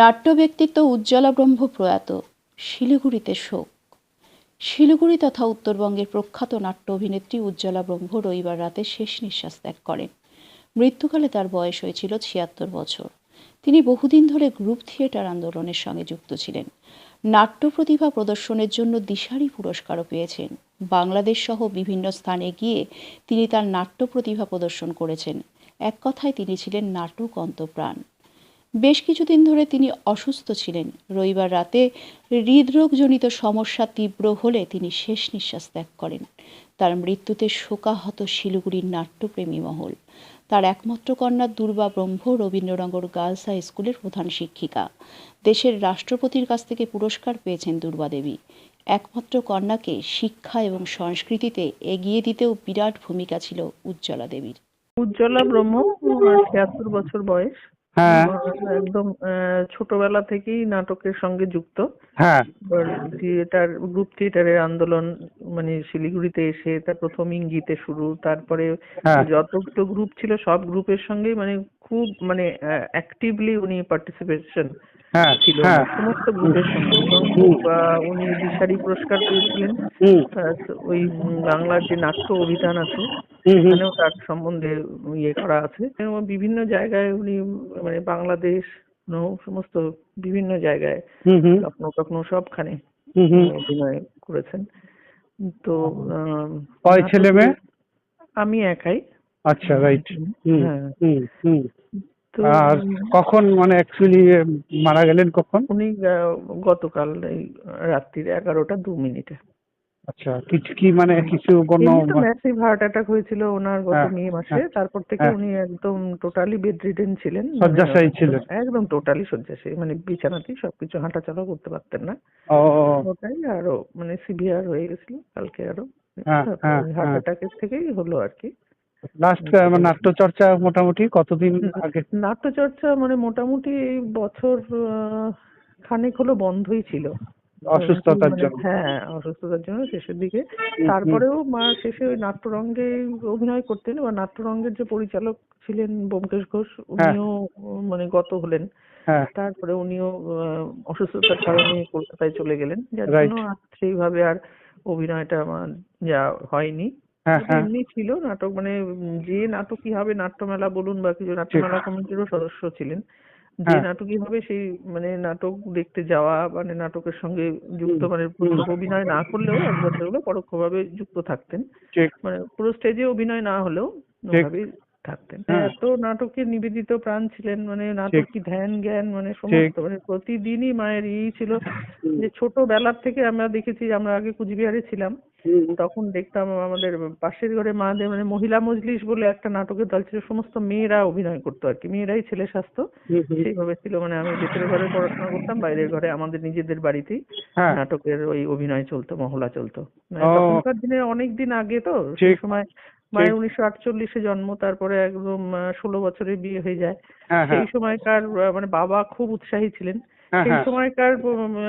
নাট্য ব্যক্তিত্ব উজ্জ্বলা ব্রহ্ম প্রয়াত, শিলিগুড়িতে শোক। শিলিগুড়ি তথা উত্তরবঙ্গের প্রখ্যাত নাট্য অভিনেত্রী উজ্জ্বলা ব্রহ্ম রবিবার রাতে শেষ নিঃশ্বাস ত্যাগ করেন। মৃত্যুকালে তার বয়স হয়েছিল ছিয়াত্তর বছর। তিনি বহুদিন ধরে গ্রুপ থিয়েটার আন্দোলনের সঙ্গে যুক্ত ছিলেন। নাট্য প্রতিভা প্রদর্শনের জন্য দিশারি পুরস্কারও পেয়েছেন। বাংলাদেশ সহ বিভিন্ন স্থানে গিয়ে তিনি তার নাট্য প্রতিভা প্রদর্শন করেছেন। এক কথায় তিনি ছিলেন নাটক অন্তপ্রাণ। বেশ কিছুদিন ধরে তিনি অসুস্থ ছিলেন। রবিবার রাতে হৃদরোগজনিত সমস্যা তীব্র হলে তিনি শেষ নিঃশ্বাস ত্যাগ করেন। তার মৃত্যুতে শোকাহত শিলিগুড়ির নাট্যপ্রেমী মহল। তার একমাত্র কন্যা দুর্বা ব্রহ্ম রবীন্দ্রনগর গার্লস হাই স্কুলের প্রধান শিক্ষিকা। দেশের রাষ্ট্রপতির কাছ থেকে পুরস্কার পেয়েছেন দুর্বা দেবী। একমাত্র কন্যাকে শিক্ষা এবং সংস্কৃতিতে এগিয়ে দিতেও বিরাট ভূমিকা ছিল উজ্জ্বলা দেবীর। উজ্জ্বলা ব্রহ্ম ছিয়াত্তর বছর বয়স। হ্যাঁ। একদম ছোটবেলা থেকেই নাটকের সঙ্গে যুক্ত। হ্যাঁ। থিয়েটার গ্রুপ থিয়েটারের আন্দোলন মানে শিলিগুড়িতে এসে তার প্রথম ইঙ্গিতে শুরু তারপরে হ্যাঁ। যতগুলো গ্রুপ ছিল সব গ্রুপের সঙ্গে মানে খুব মানে অ্যাক্টিভলি উনি পার্টিসিপেশন ছিল। হ্যাঁ। সমস্ত গ্রুপের সঙ্গে। উনি দিশারি পুরস্কার পেয়েছিলেন। ওই বাংলার যে নাট্য অভিধান আছে এখানেও তার সম্বন্ধে ইয়ে করা আছে। বিভিন্ন জায়গায় উনি মানে বাংলাদেশ নৌ সমস্ত বিভিন্ন জায়গায় লখনৌ টখনৌ সবখানে অভিনয় করেছেন। তো কয় ছেলে মেয়ে? আমি একাই। আচ্ছা রাইট হুম হ্যাঁ। হুম হুম। তো আর কখন মানে অ্যাকচুয়ালি মারা গেলেন কখন? উনি গতকাল এই রাত্রির এগারোটা দু মিনিটে। আচ্ছা কিছু কি মানে কিছু কোনো ম্যাসিভ হার্ট অ্যাটাক হয়েছিল ওনার গত হ্যাঁ, মে মাসে। হ্যাঁ, তারপর থেকে হ্যাঁ। উনি একদম টোটালি বেড রিডেন ছিলেন। মানে শয্যাশায়ী ছিলেন। একদম টোটালি শয্যাশায়ী। মানে বিছানাতেই সবকিছু হাঁটাচলা করতে পারতেন না। ও ওটাই আরও মানে সিভিয়ার হয়ে গেছিল কালকে আরও। হ্যাঁ, হ্যাঁ, হার্ট হ্যাঁ। অ্যাটাকের থেকেই হলো আর কি। লাস্ট নাট্য চর্চা মোটামুটি কতদিন আগে? নাট্যচর্চা মানে মোটামুটি এই বছর খানেক হলো বন্ধই ছিল। অসুস্থতার মানে জন্য। হ্যাঁ অসুস্থতার জন্য শেষের দিকে। তারপরেও মা শেষে ওই নাট্যরঙ্গে অভিনয় করতেন বা নাট্যরঙ্গের যে পরিচালক ছিলেন ব্যোমকেশ ঘোষ উনিও মানে গত হলেন। হ্যাঁ। তারপরে উনিও অসুস্থতার কারণে কলকাতায় চলে গেলেন। যার জন্য সেইভাবে আর অভিনয়টা আমার যা হয়নি। হ্যাঁ হ্যাঁ। এমনি ছিল নাটক মানে যে নাটকই হবে নাট্যমেলা বলুন বা কিছু নাট্যমেলা কমিটিরও সদস্য ছিলেন। যে হ্যাঁ। নাটকই হবে সেই মানে নাটক দেখতে যাওয়া মানে নাটকের সঙ্গে যুক্ত মানে অভিনয় না করলেও একবার হলেও পরোক্ষভাবে যুক্ত থাকতেন। মানে পুরো স্টেজে অভিনয় না হলেও ওভাবেই থাকতেন। হ্যাঁ। এত নাটকে নিবেদিত প্রাণ ছিলেন মানে নাটক কি ধ্যান জ্ঞান মানে সমস্ত মানে প্রতিদিনই মায়ের ই ছিল যে ছোটবেলার থেকে আমরা দেখেছি আমরা আগে কুচবিহারে ছিলাম। তখন দেখতাম আমাদের পাশের ঘরে মাদের মানে মহিলা মজলিস বলে একটা নাটকের দল ছিল সমস্ত মেয়েরা অভিনয় করতো আর কি মেয়েরাই ছেলে স্বাস্থ্য। সেইভাবে ছিল মানে আমি ভেতরের ঘরে পড়াশোনা করতাম বাইরের ঘরে আমাদের নিজেদের বাড়িতেই হ্যাঁ। নাটকের ওই অভিনয় চলতো মহলা চলতো। মানে তখনকার দিনে অনেক দিন আগে তো সেই সময় মায়ের উনিশশো আটচল্লিশে জন্ম তারপরে একদম ষোলো বছরে বিয়ে হয়ে যায়। হ্যাঁ হ্যাঁ। সেই সময়কার মানে বাবা খুব উৎসাহী ছিলেন। সেই হ্যাঁ। সময়কার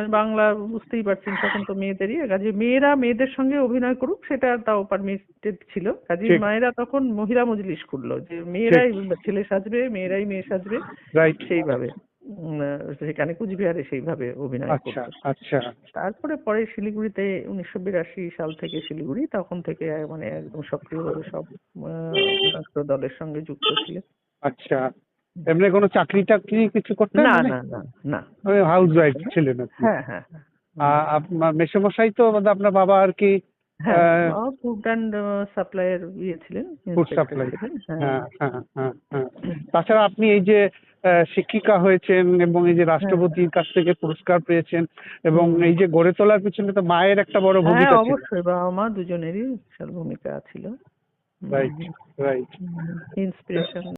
বাংলা বুঝতেই পারছেন তখন তো মেয়েদেরই। কাজে মেয়েরা মেয়েদের সঙ্গে অভিনয় করুক সেটা তাও পারমিটেড ছিল। কাজে মায়েরা তখন মহিলা মজলিস করল যে মেয়েরাই ছেলে সাজবে মেয়েরাই মেয়ে সাজবে। সেইভাবে। সেখানে কুচবিহারে সেইভাবে অভিনয় আচ্ছা করতো। আচ্ছা। তারপরে পরে শিলিগুড়িতে উনিশশো বিরাশি সাল থেকে শিলিগুড়ি তখন থেকে মানে একদম সক্রিয়ভাবে সব দলের সঙ্গে যুক্ত ছিলেন। আচ্ছা। এমনি কোনো চাকরি টাকরি কিছু করতেন না মানে? না না না। হাউস ওয়াইফ ছিলেন আপনি হ্যাঁ হ্যাঁ হ্যাঁ। আপনার মেসোমশাই তো মানে আপনার বাবা আর কি ফুড অ্যান্ড সাপ্লাইয়ের ইয়ে ছিলেন ফুড সাপ্লাই হ্যাঁ। হ্যাঁ তাছাড়া আপনি এই যে শিক্ষিকা হয়েছেন এবং এই যে রাষ্ট্রপতির কাছ থেকে পুরস্কার পেয়েছেন এবং এই যে গড়ে তোলার পিছনে তো মায়ের একটা বড় ভূমিকা ছিল। অবশ্যই বাবা মা দুজনেরই বিশাল ভূমিকা ছিল। Right right inspiration